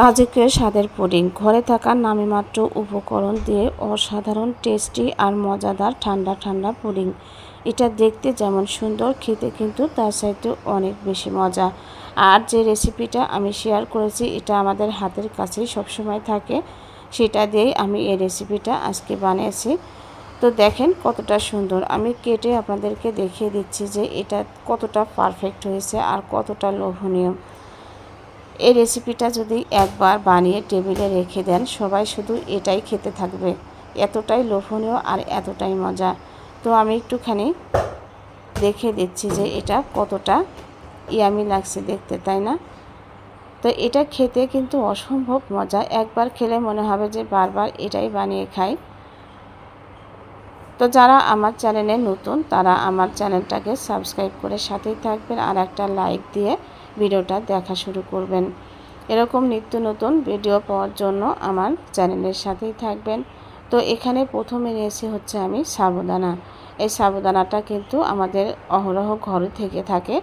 রাজকীয় স্বাদের পুডিং। ঘরে থাকা নামিমাত্র উপকরণ দিয়ে অসাধারণ টেস্টি আর মজাদার ঠান্ডা ঠান্ডা পুডিং। এটা দেখতে যেমন সুন্দর, খেতে কিন্তু তার সাথে অনেক বেশি মজা। আর যে রেসিপিটা আমি শেয়ার করেছি, এটা আমাদের হাতের কাছেই সবসময় থাকে। সেটা দিয়েই আমি এই রেসিপিটা আজকে বানিয়েছি। তো দেখেন কতটা সুন্দর। আমি কেটে আপনাদেরকে দেখিয়ে দিচ্ছি যে এটা কতটা পারফেক্ট হয়েছে আর কতটা লোভনীয়। এই রেসিপিটা যদি একবার বানিয়ে টেবিলে রেখে দেন, সবাই শুধু এটাই খেতে থাকবে। এতটাই লোভনীয় আর এতটাই মজা তো আমি একটুখানি দেখে দিচ্ছি যে এটা কতটা ইয়ামি লাগছে দেখতে, তাই না? তো এটা খেতে কিন্তু অসম্ভব মজা। একবার খেলে মনে হবে যে বারবার এটাই বানিয়ে খাই। তো যারা আমার চ্যানেলে নতুন, তারা আমার চ্যানেলটাকে সাবস্ক্রাইব করে সাথেই থাকবেন আর একটা লাইক দিয়ে ভিডিওটা দেখা শুরু করবেন। এরকম নিত্য নতুন ভিডিও পাওয়ার জন্য আমার চ্যানেলের সাথেই থাকবেন। তো এখানে প্রথমে নিয়েছি হচ্ছে আমি সাবুদানা এই সাবুদানাটা কিন্তু আমাদের অহরহ ঘরে থেকে থাকে।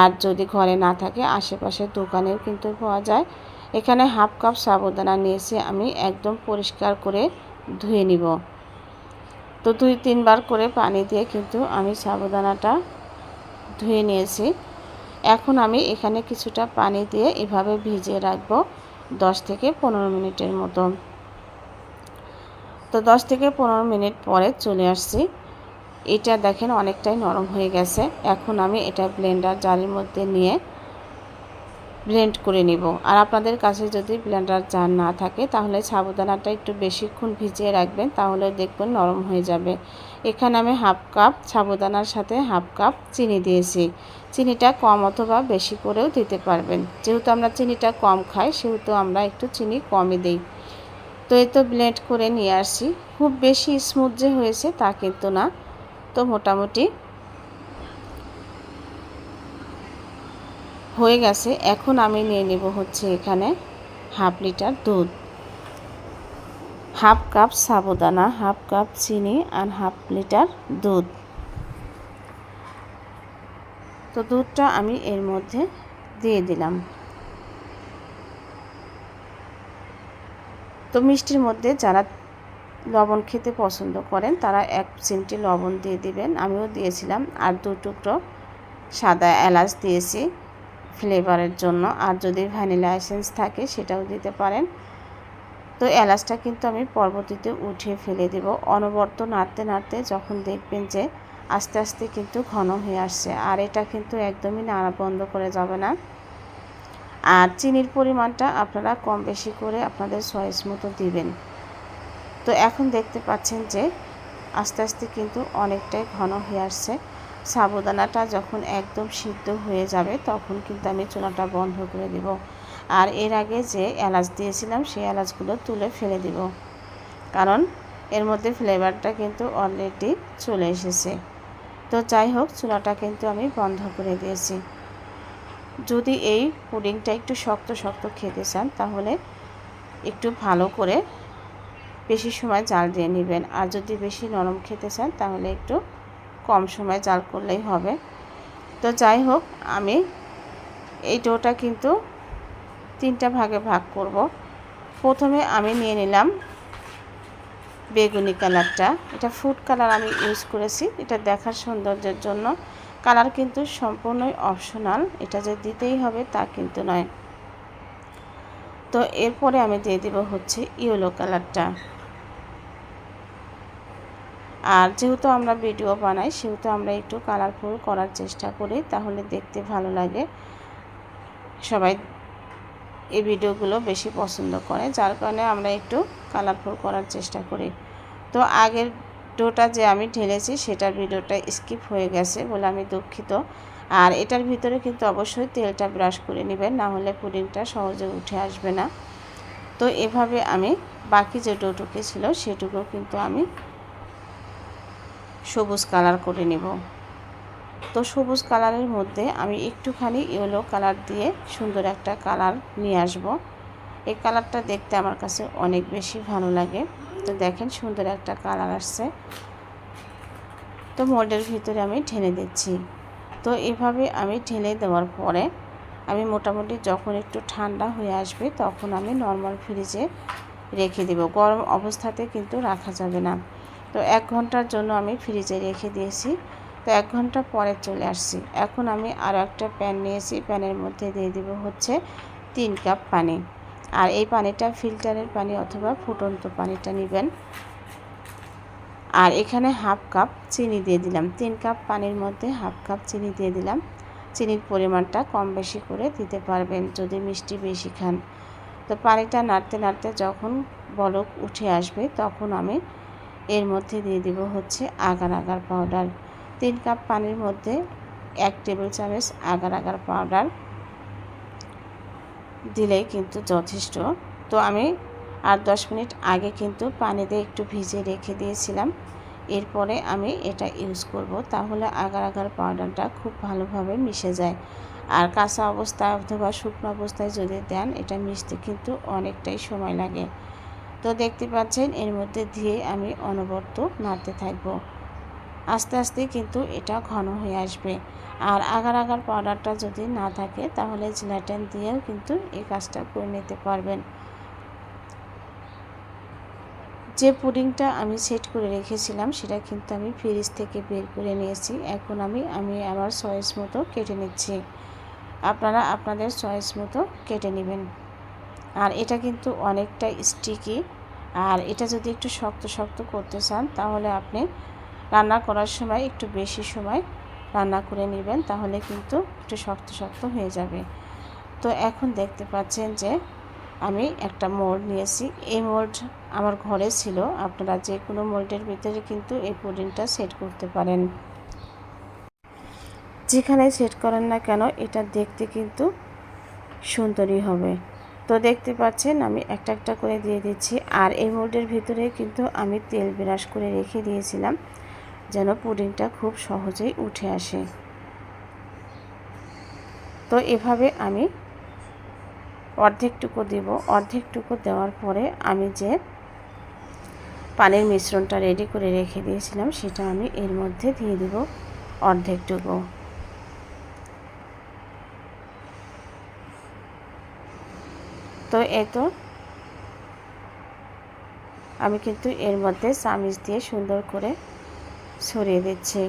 আর যদি ঘরে না থাকে, আশেপাশের দোকানেও কিন্তু পাওয়া যায়। এখানে হাফ কাপ সাবুদানা নিয়েছি আমি, একদম পরিষ্কার করে ধুয়ে নিব। তো দুই তিনবার করে পানি দিয়ে কিন্তু আমি সাবুদানাটা ধুয়ে নিয়েছি। এখন আমি এখানে কিছুটা পানি দিয়ে এভাবে ভিজিয়ে রাখব দশ থেকে পনেরো মিনিটের মতো। তো দশ থেকে পনেরো মিনিট পরে চলে আসছি। এটা দেখেন অনেকটাই নরম হয়ে গেছে। এখন আমি এটা ব্লেন্ডার জারের মধ্যে নিয়ে ব্লেন্ড করে নিব। আর আপনাদের কাছে যদি ব্লেন্ডার জার না থাকে, তাহলে সাবুদানাটা একটু বেশিক্ষণ ভিজিয়ে রাখবেন, তাহলে দেখবেন নরম হয়ে যাবে। এখানে আমি হাফ কাপ সাবুদানার সাথে হাফ কাপ চিনি দিয়েছি। চিনিটা কম অথবা বেশি করেও দিতে পারবেন। যেহেতু আমরা চিনিটা কম খাই, সেহেতু আমরা একটু চিনি কমই দিই। তো এই তো ব্লেন্ড করে নিয়ে আসছি। খুব বেশি স্মুথ যে হয়েছে তা কিন্তু না। তো মোটামুটি হয়ে গেছে। এখন আমি নিয়ে নেব হচ্ছে এখানে হাফ লিটার দুধ। Half cup sabudana, half cup চিনি, আর হাফ লিটার দুধ। তো দুধটা আমি এর মধ্যে দিয়ে দিলাম। তো মিষ্টির মধ্যে যারা লবণ খেতে পছন্দ করেন, তারা এক চিমটি লবণ দিয়ে দিবেন। আমিও দিয়েছিলাম আর দু টুকরো সাদা এলাচ দিয়েছি ফ্লেভারের জন্য। আর যদি ভ্যানিলা এসেন্স থাকে, সেটাও দিতে পারেন। তো এলাচটা কিন্তু আমি পরবর্তীতে উঠিয়ে ফেলে দেব। অনবর্ত নাড়তে নাড়তে যখন দেখবেন যে আস্তে আস্তে কিন্তু ঘন হয়ে আসছে। আর এটা কিন্তু একদমই নাড়া বন্ধ করে যাবে না। আর চিনির পরিমাণটা আপনারা কম বেশি করে আপনাদের চয়েস মতো দিবেন। তো এখন দেখতে পাচ্ছেন যে আস্তে আস্তে কিন্তু অনেকটাই ঘন হয়ে আসছে। সাবুদানাটা যখন একদম সিদ্ধ হয়ে যাবে, তখন কিন্তু আমি চুলাটা বন্ধ করে দেব। আর এর আগে যে এলাচ দিয়েছিলাম, সেই এলাচগুলো তুলে ফেলে দিব। কারণ এর মধ্যে ফ্লেভারটা কিন্তু অলরেডি চলে এসেছে। তো যাই হোক, চুলাটা কিন্তু আমি বন্ধ করে দিয়েছি। যদি এই পুডিংটা একটু শক্ত শক্ত খেতে চান, তাহলে একটু ভালো করে বেশি সময় জাল দিয়ে নেবেন। আর যদি বেশি নরম খেতে চান, তাহলে একটু কম সময় জাল করলেই হবে। তো যাই হোক, আমি এই ডোটা কিন্তু তিনটা ভাগে ভাগ করব। প্রথমে আমি নিয়ে নিলাম বেগুনি কালারটা। এটা ফুড কালার আমি ইউজ করেছি। এটা দেখার সৌন্দর্যের জন্য। কালার কিন্তু সম্পূর্ণই অপশনাল। এটা যে দিতেই হবে তা কিন্তু নয়। তো এরপরে আমি দিয়ে দেব হচ্ছে ইয়েলো কালারটা। আর যেহেতু আমরা ভিডিও বানাই, সেহেতু আমরা একটু কালারফুল করার চেষ্টা করি, তাহলে দেখতে ভালো লাগে। সবাই এই ভিডিওগুলো বেশি পছন্দ করে, যার কারণে আমরা একটু কালারফুল করার চেষ্টা করি। তো আগের ডোটা যে আমি ঢেলেছি, সেটার ভিডিওটা স্কিপ হয়ে গেছে বলে আমি দুঃখিত। আর এটার ভিতরে কিন্তু অবশ্যই তেলটা ব্রাশ করে নেবেন, না হলে পুডিংটা সহজে উঠে আসবে না। তো এভাবে আমি বাকি যে ডোটুকি ছিল, সেটুকু কিন্তু আমি সবুজ কালার করে নেব। তো সবুজ কালারের মধ্যে আমি একটুখানি ইয়েলো কালার দিয়ে সুন্দর একটা কালার নিয়ে আসব। এই কালারটা দেখতে আমার কাছে অনেক বেশি ভালো লাগে। তো দেখেন সুন্দর একটা কালার আসছে। তো মোল্ডের ভিতরে আমি ঢেলে দিচ্ছি। তো এভাবে আমি ঢেলে দেওয়ার পরে আমি মোটামুটি যখন একটু ঠান্ডা হয়ে আসবে তখন আমি নর্মাল ফ্রিজে রেখে দেব। গরম অবস্থাতে কিন্তু রাখা যাবে না। তো এক ঘণ্টার জন্য আমি ফ্রিজে রেখে দিয়েছি। তো এক ঘণ্টা পরে চলে আসছি। এখন আমি আরও একটা প্যান নিয়েছি। প্যানের মধ্যে দিয়ে দিব হচ্ছে তিন কাপ পানি। আর এই পানিটা ফিল্টারের পানি অথবা ফুটন্ত পানিটা নেবেন। আর এখানে হাফ কাপ চিনি দিয়ে দিলাম। তিন কাপ পানির মধ্যে হাফ কাপ চিনি দিয়ে দিলাম। চিনির পরিমাণটা কম বেশি করে দিতে পারবেন যদি মিষ্টি বেশি খান। তো পানিটা নাড়তে নাড়তে যখন বলক উঠে আসবে তখন আমি এর মধ্যে দিয়ে দিব হচ্ছে আগার আগার পাউডার। তিন কাপ পানির মধ্যে এক টেবিল চামচ আগার আগার পাউডার দিলেই কিন্তু যথেষ্ট। তো আমি আর দশ মিনিট আগে কিন্তু পানিতে একটু ভিজে রেখে দিয়েছিলাম। এরপরে আমি এটা ইউজ করব। তাহলে আগার আগার পাউডারটা খুব ভালোভাবে মিশে যায়। আর কাঁচা অবস্থায় অথবা শুকনো অবস্থায় যদি দেন, এটা মিশতে কিন্তু অনেকটাই সময় লাগে। তো দেখতে পাচ্ছেন, এর মধ্যে দিয়ে আমি অনবরত নাড়তে থাকব। আস্তে আস্তে কিন্তু এটা ঘন হয়ে আসবে। আর আগার আগার পাউডারটা যদি না থাকে, তাহলে জিলাটেন দিয়েও কিন্তু এই কাজটা করে নিতে পারবেন। যে পুডিংটা আমি সেট করে রেখেছিলাম, সেটা কিন্তু আমি ফ্রিজ থেকে বের করে নিয়েছি। এখন আমি আমি আমার চয়েস মতো কেটে নিচ্ছি। আপনারা আপনাদের চয়েস মতো কেটে নেবেন। আর এটা কিন্তু অনেকটা স্টিকি আর এটা যদি একটু শক্ত শক্ত করতে চান, তাহলে আপনি রান্না করার সময় একটু বেশি সময় রান্না করে নেবেন, তাহলে কিন্তু একটু শক্ত শক্ত হয়ে যাবে। তো এখন দেখতে পাচ্ছেন যে আমি একটা মোল্ড নিয়েছি। এই মোল্ড আমার ঘরে ছিল, আপনারা যে কোনো মোল্ডের ভিতরে কিন্তু এই পুডিংটা সেট করতে পারেন। যেখানে সেট করেন না কেন, এটা দেখতে কিন্তু সুন্দরই হবে। তো দেখতে পাচ্ছেন আমি একটা একটা করে দিয়ে দিচ্ছি। আর এই মোল্ডের ভিতরে কিন্তু আমি তেল বিরাস করে রেখে দিয়েছিলাম। যেন পুডিংটা খুব সহজেই উঠে আসে। তো এভাবে আমি অর্ধেকটুকু দেব। অর্ধেকটুকু দেওয়ার পরে আমি যে পানির মিশ্রণটা রেডি করে রেখে দিয়েছিলাম, সেটা আমি এর মধ্যে দিয়ে দেব অর্ধেকটুকু। তো এই তো আমি কিন্তু এর মধ্যে চামিচ দিয়ে সুন্দর করে ছড়িয়ে দিচ্ছি।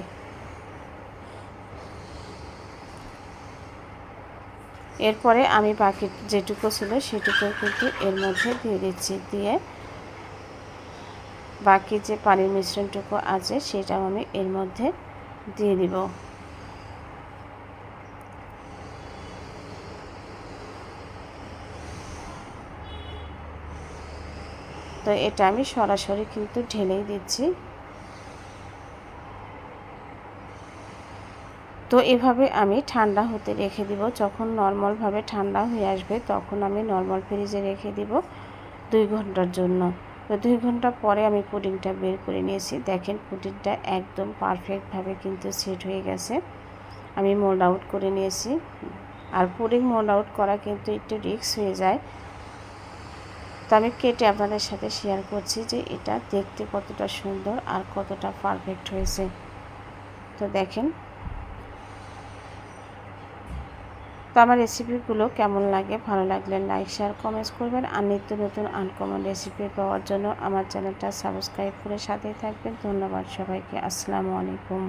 এরপরে আমি বাকি যেটুকু ছিল সেটুকু কিন্তু এর মধ্যে দিয়ে দিচ্ছি। দিয়ে বাকি যে পানির মিশ্রণটুকু আছে সেটাও আমি এর মধ্যে দিয়ে দিব। তো এটা আমি সরাসরি কিন্তু ঢেলেই দিচ্ছি। তো এভাবে আমি ঠান্ডা হতে রেখে দিব। যখন নর্মালভাবে ঠান্ডা হয়ে আসবে, তখন আমি নর্মাল ফ্রিজে রেখে দিব দুই ঘণ্টার জন্য। তো দুই ঘণ্টা পরে আমি পুডিংটা বের করে নিয়েছি। দেখেন পুডিংটা একদম পারফেক্টভাবে কিন্তু সেট হয়ে গেছে। আমি মোল্ড আউট করে নিয়েছি। আর পুডিং মোল্ড আউট করা কিন্তু একটু রিক্স হয়ে যায়। তো আমি কেটে আপনাদের সাথে শেয়ার করছি যে এটা দেখতে কতটা সুন্দর আর কতটা পারফেক্ট হয়েছে। তো দেখেন তো আমার রেসিপিগুলো কেমন লাগে, ভালো লাগলে লাইক শেয়ার কমেন্টস করবেন। আর নিত্য নতুন আনকমন রেসিপি পাওয়ার জন্য আমার চ্যানেলটা সাবস্ক্রাইব করে সাথেই থাকবেন। ধন্যবাদ সবাইকে। আসসালামু আলাইকুম।